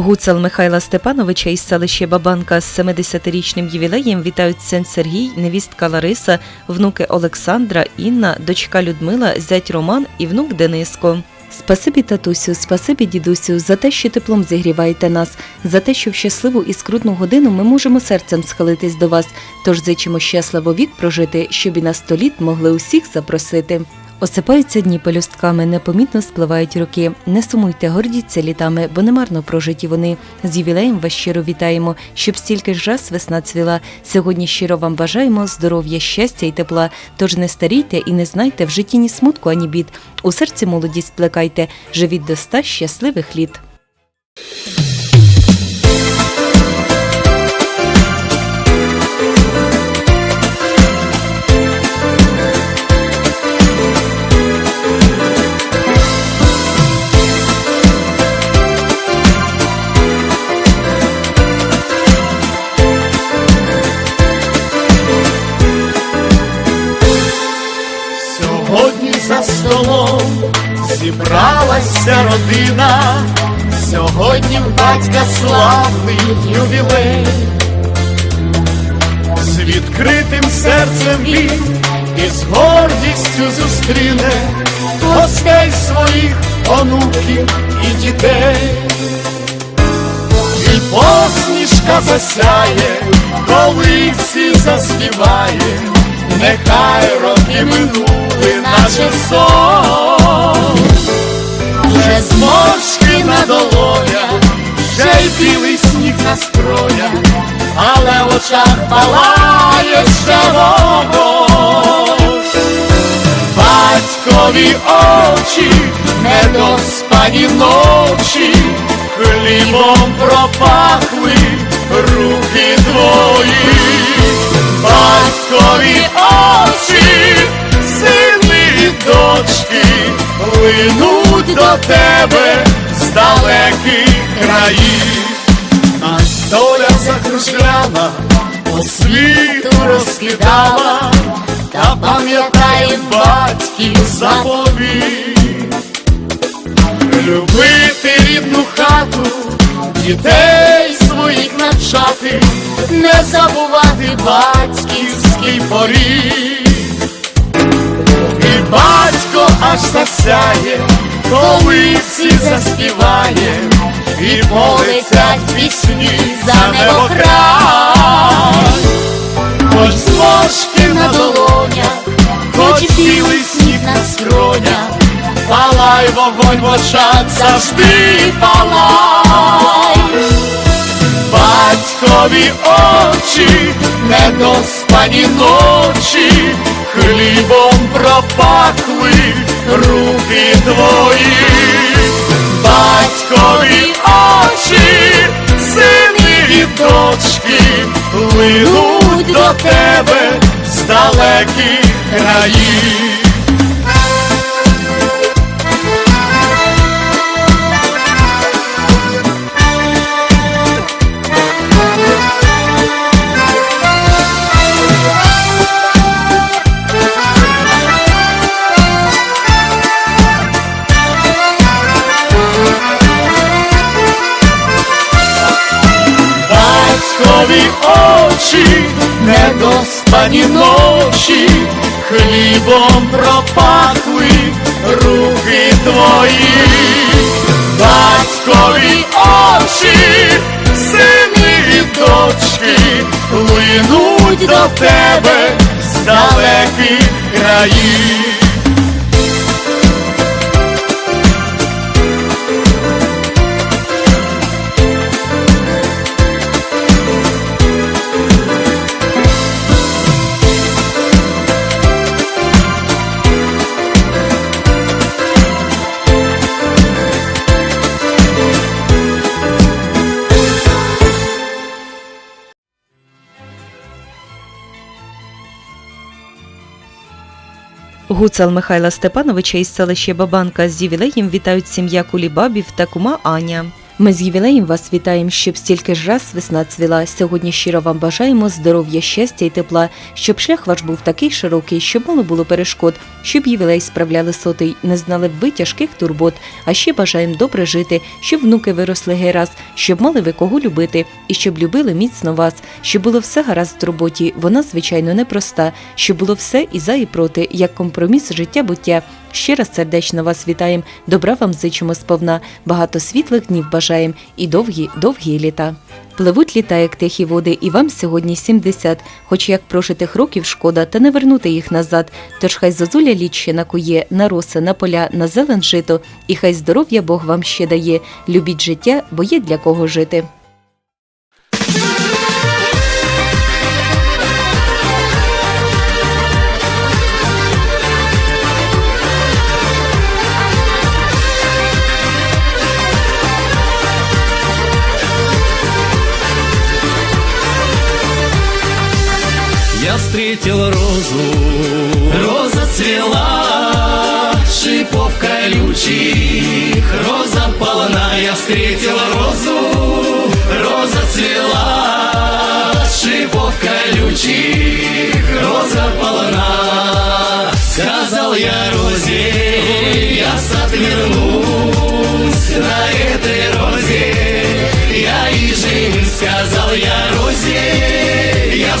Гуцал Михайла Степановича із селища Бабанка з 70-річним ювілеєм вітають син Сергій, невістка Лариса, внуки Олександра, Інна, дочка Людмила, зять Роман і внук Дениско. Спасибі, татусю, спасибі, дідусю, за те, що теплом зігріваєте нас, за те, що в щасливу і скрутну годину ми можемо серцем схилитись до вас. Тож зичимо щасливо вік прожити, щоб і на століт могли усіх запросити. Осипаються дні пелюстками, непомітно спливають роки. Не сумуйте, гордіться літами, бо немарно прожиті вони. З ювілеєм вас щиро вітаємо, щоб стільки ж раз весна цвіла. Сьогодні щиро вам бажаємо здоров'я, щастя і тепла. Тож не старійте і не знайте в житті ні смутку, ані бід. У серці молодість плекайте, живіть до ста щасливих літ. Зібралася родина, сьогодні в батька славний ювілей, з відкритим серцем він і з гордістю зустріне гостей своїх онуків і дітей, і посмішка засяє, коли всі заспіває. Нехай роки минули наше сон, білий сніг на скронях, але в очах палає ще вогонь. Батькові очі, недоспані ночі, хлібом пропахли руки твої батькові очі, сини і дочки, линуть до тебе з далеких країв, Нас доля закружляна, по світу розкидала, та пам'ятай батьків заповіт. Любити рідну хату, дітей своїх навчати, не забувати батьківський поріг. І батько аж засяє, коли всі заспіває, і полетять пісні за небокрай. Хоч зморшки на долонях, хоч білий сніг на скронях, палай вогонь в очах, завжди палай. Батькові очі, недоспані ночі, хлібом пропахли руки твої. Батькові очі, сини і дочки, плинуть до тебе з далеких країв. Недоспані ночі, хлібом пропахли руки твої, батькові очі, сини і дочки, линуть до тебе з далеких країв. Гуцал Михайла Степановича із селища Бабанка з ювілеєм вітають сім'я Кулібабів та кума Аня. Ми з ювілеєм вас вітаємо, щоб стільки ж раз весна цвіла. Сьогодні щиро вам бажаємо здоров'я, щастя і тепла, щоб шлях ваш був такий широкий, щоб мало було перешкод, щоб ювілей справляли сотий, не знали б ви тяжких турбот. А ще бажаємо добре жити, щоб внуки виросли гей раз, щоб мали ви кого любити, і щоб любили міцно вас, щоб було все гаразд в роботі. Вона, звичайно, непроста, щоб було все і за, і проти, як компроміс життя буття. Ще раз сердечно вас вітаємо, добра вам зичимо сповна, багато світлих днів бажаєм і довгі, довгі літа. Пливуть літа, як тихі води, і вам сьогодні 70, хоч як прожитих років шкода, та не вернути їх назад. Тож хай зозуля літ ще накує, на роси, на поля, на зелен жито, і хай здоров'я Бог вам ще дає. Любіть життя, бо є для кого жити. Встретил розу, роза цвела, шипов колючих, роза полна. Я встретил розу, роза цвела, шипов колючих, роза полна. Сказал я розе, я сад вернусь на этой розе. Я и женюсь, сказал я розе, я в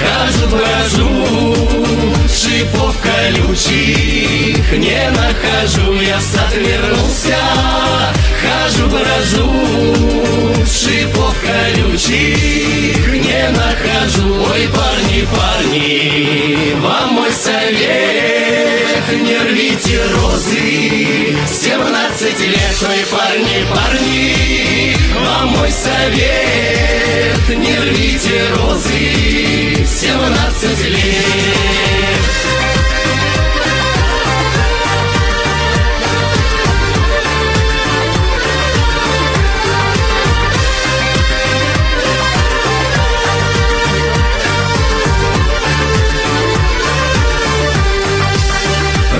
хожу, брожу, шипов колючих не нахожу. Я в сад вернулся, хожу, брожу, шипов колючих не нахожу. Ой, парни, парни, вам мой совет, не рвите розы, 17 лет, ой, парни, парни, вам мой совет, не рвите розы, 17 лет.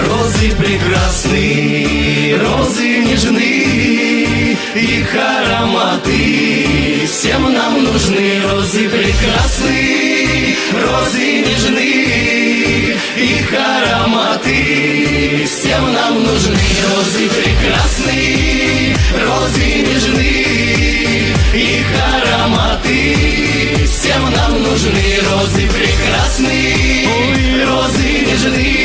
Розы прекрасны, розы нежны, их ароматы всем нам нужны. Розы прекрасны, розы нежны, их ароматы всем нам нужны. Розы прекрасны, розы нежны, их ароматы всем нам нужны. Розы прекрасны, розы нежны,